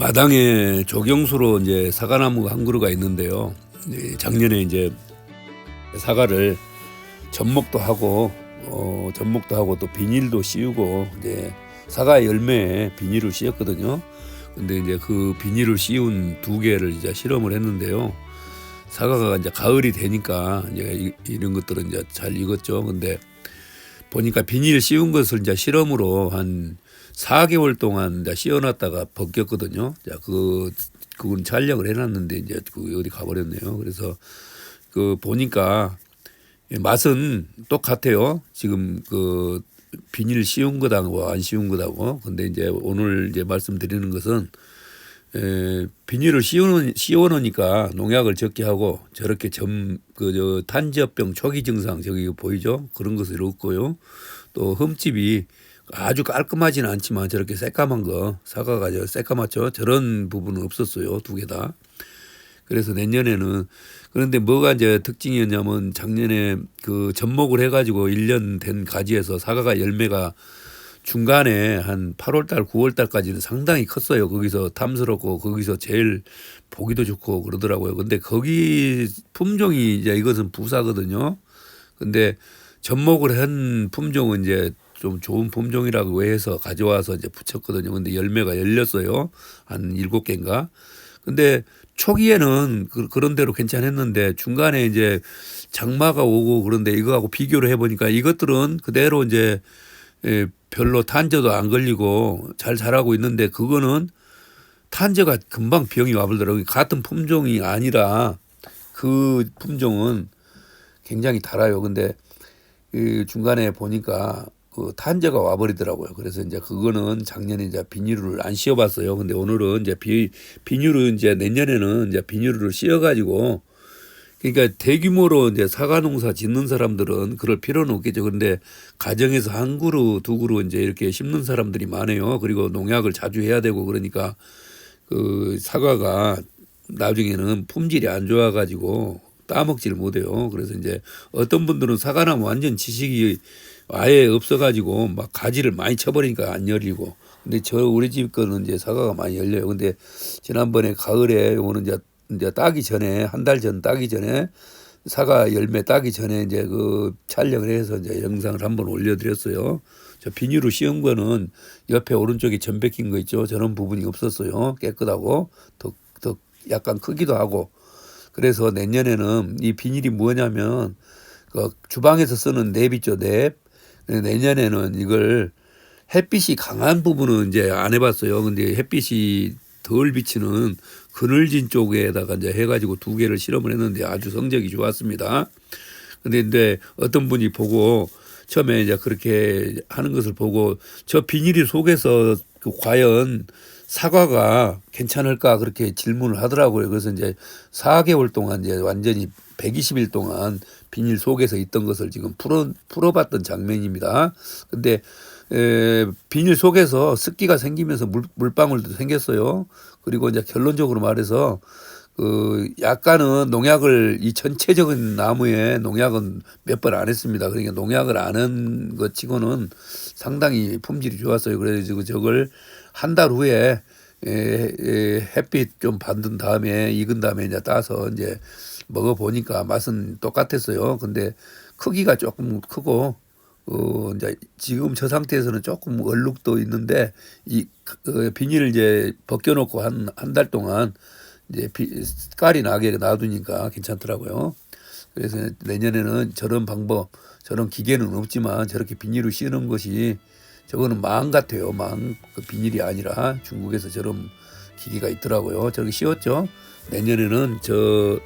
마당에 조경수로 이제 사과나무가 한 그루가 있는데요. 네, 작년에 이제 사과를 접목도 하고 어, 접목도 하고 또 비닐도 씌우고 이제 사과 열매에 비닐을 씌웠거든요. 근데 이제 그 비닐을 씌운 두 개를 이제 실험을 했는데요. 사과가 이제 가을이 되니까 이제 이- 이런 것들은 이제 잘 익었죠. 근데 보니까 비닐 씌운 것을 이제 실험으로 한 4개월 동안 이제 씌워놨다가 벗겼거든요. 자, 그, 그건 촬영을 해놨는데 이제 그 어디 가버렸네요. 그래서 그 보니까 맛은 똑같아요. 지금 그 비닐 씌운 거하고 안 씌운 거하고. 근데 이제 오늘 이제 말씀드리는 것은 에, 비닐을 씌우는 씌워놓으니까 농약을 적게 하고 저렇게 점그저 탄저병 초기 증상 저기 보이죠? 그런 것을 없고요. 또 흠집이 아주 깔끔하지는 않지만 저렇게 새까만 거 사과가 저 새까맣죠? 저런 부분은 없었어요 두 개 다. 그래서 내년에는 그런데 뭐가 이제 특징이었냐면 작년에 그 접목을 해가지고 1년 된 가지에서 사과가 열매가 중간에 한 8월달, 9월달까지는 상당히 컸어요. 거기서 탐스럽고 거기서 제일 보기도 좋고 그러더라고요. 근데 거기 품종이 이제 이것은 부사거든요. 근데 접목을 한 품종은 이제 좀 좋은 품종이라고 해서 가져와서 이제 붙였거든요. 근데 열매가 열렸어요. 한 일곱 개인가. 근데 초기에는 그, 그런 대로 괜찮았는데 중간에 이제 장마가 오고 그런데 이거하고 비교를 해보니까 이것들은 그대로 이제 예, 별로 탄저도 안 걸리고 잘 자라고 있는데 그거는 탄저가 금방 병이 와버리더라고요. 같은 품종이 아니라 그 품종은 굉장히 달아요. 근데 그 중간에 보니까 그 탄저가 와버리더라고요. 그래서 이제 그거는 작년에 이제 비닐을 안 씌워봤어요. 근데 오늘은 이제 비, 비닐을 이제 내년에는 이제 비닐을 씌워가지고 그러니까 대규모로 이제 사과 농사 짓는 사람들은 그럴 필요는 없겠죠. 그런데 가정에서 한 그루 두 그루 이제 이렇게 심는 사람들이 많아요. 그리고 농약을 자주 해야 되고 그러니까 그 사과가 나중에는 품질이 안 좋아가지고 따먹지를 못해요. 그래서 이제 어떤 분들은 사과나무 완전 지식이 아예 없어가지고 막 가지를 많이 쳐버리니까 안 열리고. 근데 저 우리 집 거는 이제 사과가 많이 열려요. 근데 지난번에 가을에 요거는 이제 이제 따기 전에 한 달 전 따기 전에 사과 열매 따기 전에 이제 그 촬영을 해서 이제 영상을 한번 올려드렸어요. 저 비닐로 씌운 거는 옆에 오른쪽에 점 박힌 거 있죠. 저런 부분이 없었어요. 깨끗하고 더, 더 약간 크기도 하고. 그래서 내년에는 이 비닐이 뭐냐면 그 주방에서 쓰는 냅 있죠. 냅. 내년에는 이걸 햇빛이 강한 부분은 이제 안 해봤어요. 근데 햇빛이 덜 비치는 그늘진 쪽에다가 이제 해가지고 두 개를 실험을 했는데 아주 성적이 좋았습니다. 근데 이제 어떤 분이 보고 처음에 이제 그렇게 하는 것을 보고 저 비닐이 속에서 그 과연 사과가 괜찮을까 그렇게 질문을 하더라고요. 그래서 이제 4개월 동안 이제 완전히 120일 동안 비닐 속에서 있던 것을 지금 풀어 풀어봤던 장면입니다. 근데 에, 비닐 속에서 습기가 생기면서 물, 물방울도 생겼어요. 그리고 이제 결론적으로 말해서 그 약간은 농약을 이 전체적인 나무에 농약은 몇 번 안 했습니다. 그러니까 농약을 안 한 것 치고는 상당히 품질이 좋았어요. 그래서 저걸 한 달 후에 에, 에, 햇빛 좀 받은 다음에 익은 다음에 이제 따서 이제 먹어 보니까 맛은 똑같았어요. 근데 크기가 조금 크고 어 이제 지금 저 상태에서는 조금 얼룩도 있는데 이 그, 비닐을 이제 벗겨놓고 한 한 달 동안 이제 비, 깔이 나게 놔두니까 괜찮더라고요. 그래서 내년에는 저런 방법, 저런 기계는 없지만 저렇게 비닐을 씌우는 것이 저거는 망 같아요. 망. 그 비닐이 아니라 중국에서 저런 기계가 있더라고요. 저렇게 씌웠죠. 내년에는 저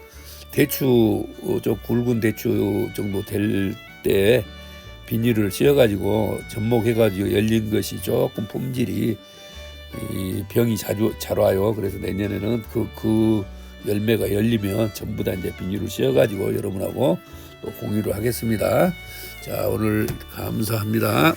대추, 어, 저 굵은 대추 정도 될 때 비닐을 씌워가지고 접목해가지고 열린 것이 조금 품질이 이 병이 자주 잘 와요. 그래서 내년에는 그, 그 열매가 열리면 전부 다 이제 비닐을 씌워가지고 여러분하고 또 공유를 하겠습니다. 자, 오늘 감사합니다.